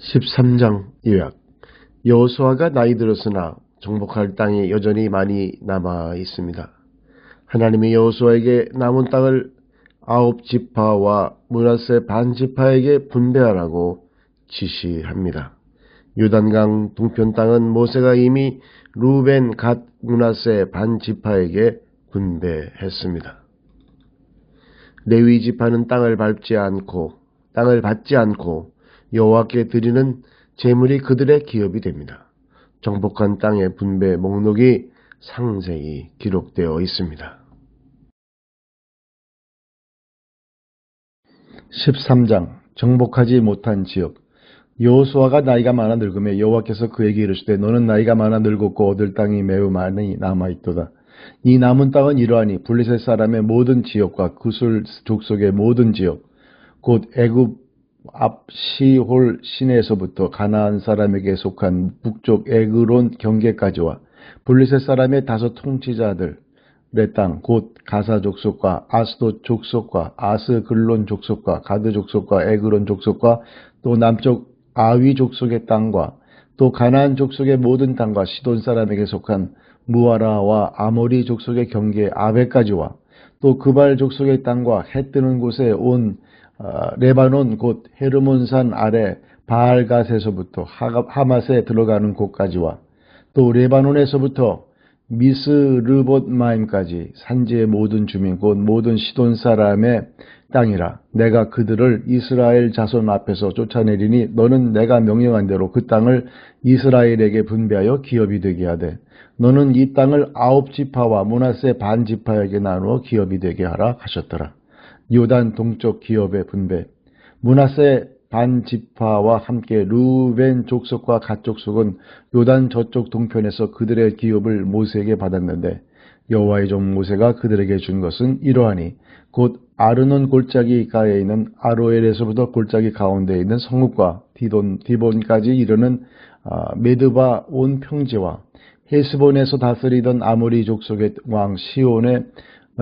13장 요약 여호수아가 나이 들었으나 정복할 땅이 여전히 많이 남아 있습니다. 하나님이 여호수아에게 남은 땅을 아홉 지파와 문하세 반 지파에게 분배하라고 지시합니다. 유단강 동편 땅은 모세가 이미 루벤 갓 문하세 반 지파에게 분배했습니다. 레위 지파는 땅을 밟지 않고 땅을 받지 않고 여호와께 드리는 재물이 그들의 기업이 됩니다. 정복한 땅의 분배 목록이 상세히 기록되어 있습니다. 13장 정복하지 못한 지역 여호수아가 나이가 많아 늙으며 여호와께서 그에게 이르시되 너는 나이가 많아 늙었고 얻을 땅이 매우 많이 남아있도다. 이 남은 땅은 이러하니 블리셋 사람의 모든 지역과 구술 족속의 모든 지역 곧 애굽 앞 시홀 시내에서부터 가나안 사람에게 속한 북쪽 에그론 경계까지와 블리셋 사람의 다섯 통치자들의 땅, 곧 가사 족속과 아스도 족속과 아스 글론 족속과 가드 족속과 에그론 족속과 또 남쪽 아위 족속의 땅과 또 가나안 족속의 모든 땅과 시돈 사람에게 속한 무아라와 아모리 족속의 경계 아베까지와 또 그발 족속의 땅과 해 뜨는 곳에 온 어, 레바논 곧 헤르몬산 아래 바알갓에서부터 하맛에 들어가는 곳까지와 또 레바논에서부터 미스르봇마임까지 산지의 모든 주민 곧 모든 시돈 사람의 땅이라 내가 그들을 이스라엘 자손 앞에서 쫓아내리니 너는 내가 명령한 대로 그 땅을 이스라엘에게 분배하여 기업이 되게 하되 너는 이 땅을 아홉 지파와 문하세 반 지파에게 나누어 기업이 되게 하라 하셨더라. 요단 동쪽 기업의 분배. 문하세 반지파와 함께 루벤 족속과 갓 족속은 요단 저쪽 동편에서 그들의 기업을 모세에게 받았는데 여호와의 종 모세가 그들에게 준 것은 이러하니 곧 아르논 골짜기 가에 있는 아로엘에서부터 골짜기 가운데 있는 성읍과 디돈 디본까지 이르는 아, 메드바 온 평지와 헤스본에서 다스리던 아모리 족속의 왕 시온의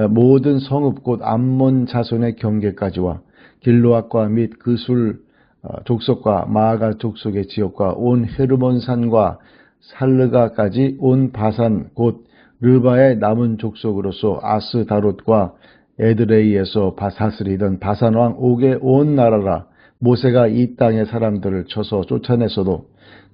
모든 성읍 곧 암몬 자손의 경계까지와 길로앗과 및 그술 어, 족속과 마아가 족속의 지역과 온 헤르몬 산과 살르가까지 온 바산 곧 르바의 남은 족속으로서 아스 다롯과 에드레이에서 바사스리던 바산왕 옥의 온 나라라 모세가 이 땅의 사람들을 쳐서 쫓아냈어도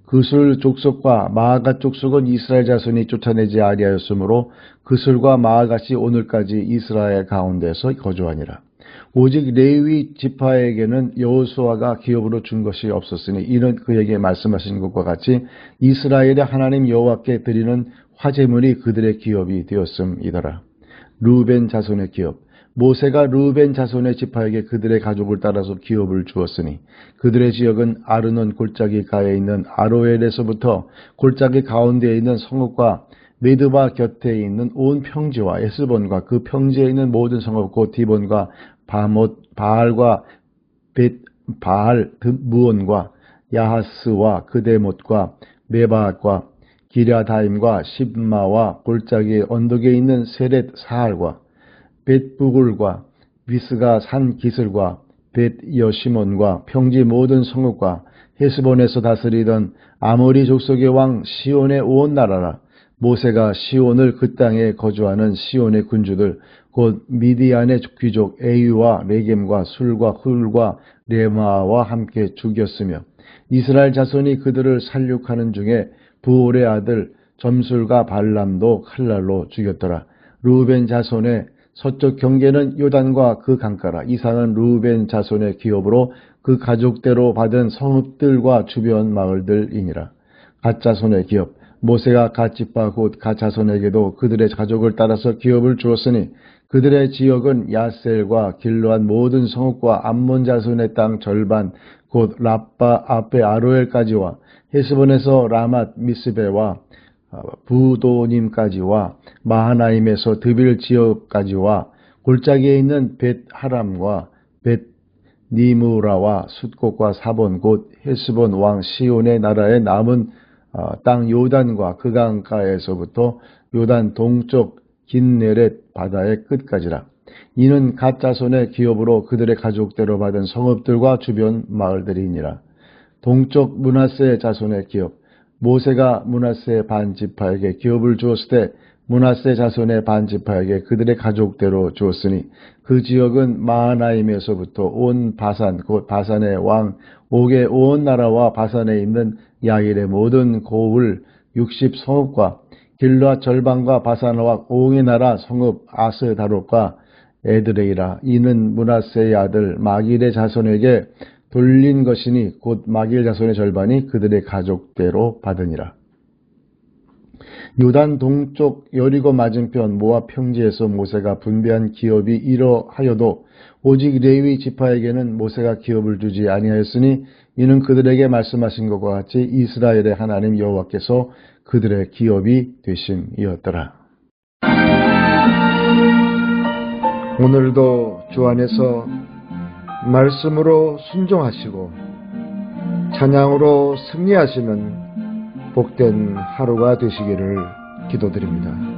그술 족속과 마아가 족속은 이스라엘 자손이 쫓아내지 아니하였으므로 그술과 마아가시 오늘까지 이스라엘 가운데서 거주하니라. 오직 레위 지파에게는 여호수아가 기업으로 준 것이 없었으니 이는 그에게 말씀하신 것과 같이 이스라엘의 하나님 여호와께 드리는 화제물이 그들의 기업이 되었음이더라. 루벤 자손의 기업 모세가 루벤 자손의 지파에게 그들의 가족을 따라서 기업을 주었으니 그들의 지역은 아르논 골짜기 가에 있는 아로엘에서부터 골짜기 가운데에 있는 성읍과 메드바 곁에 있는 온 평지와 에스본과 그 평지에 있는 모든 성읍 곧 디본과 바못 바알과 벳 바알 무온과 야하스와 그대못과 메바과 기랴다임과 십마와 골짜기 언덕에 있는 세렛 사할과 벳부굴과 비스가 산 기슬과 벳 여시몬과 평지 모든 성읍과 헤스본에서 다스리던 아모리 족속의 왕 시온의 온 나라라 모세가 시온을 그 땅에 거주하는 시온의 군주들 곧 미디안의 귀족 에유와 레겜과 술과 훌과 레마와 함께 죽였으며 이스라엘 자손이 그들을 살육하는 중에 부올의 아들 점술과 발람도 칼날로 죽였더라. 루벤 자손의 서쪽 경계는 요단과 그 강가라. 이상은 루벤 자손의 기업으로 그 가족대로 받은 성읍들과 주변 마을들이니라. 가짜손의 기업. 모세가 가치파 곧 가자손에게도 그들의 가족을 따라서 기업을 주었으니 그들의 지역은 야셀과 길로한 모든 성읍과 암몬 자손의 땅 절반 곧 라빠 앞에 아로엘까지와 헤스본에서 라맛 미스베와 어, 부도님까지와 마하나임에서 드빌 지역까지와 골짜기에 있는 벳 하람과 벳 니무라와 숫곳과 사본 곧 헤스본 왕 시온의 나라의 남은 어, 땅 요단과 그 강가에서부터 요단 동쪽 긴네렛 바다의 끝까지라. 이는 가짜손의 기업으로 그들의 가족대로 받은 성읍들과 주변 마을들이니라. 동쪽 문하세 자손의 기업 모세가 문하세 반지파에게 기업을 주었을 때 문하세 자손의 반지파에게 그들의 가족대로 주었으니 그 지역은 마하나임에서부터 온 바산 곧 바산의 왕 옥의 온 나라와 바산에 있는 야일의 모든 고을 60 성읍과 길라 절반과 바산과 옹의 나라 성읍 아스다롯과 에드레이라 이는 문하세의 아들 마길의 자손에게 돌린 것이니 곧 마길 자손의 절반이 그들의 가족대로 받으니라. 요단 동쪽 여리고 맞은편 모압 평지에서 모세가 분배한 기업이 이러하여도 오직 레위 지파에게는 모세가 기업을 주지 아니하였으니 이는 그들에게 말씀하신 것과 같이 이스라엘의 하나님 여호와께서 그들의 기업이 되심이었더라. 오늘도 주 안에서 말씀으로 순종하시고 찬양으로 승리하시는 복된 하루가 되시기를 기도드립니다.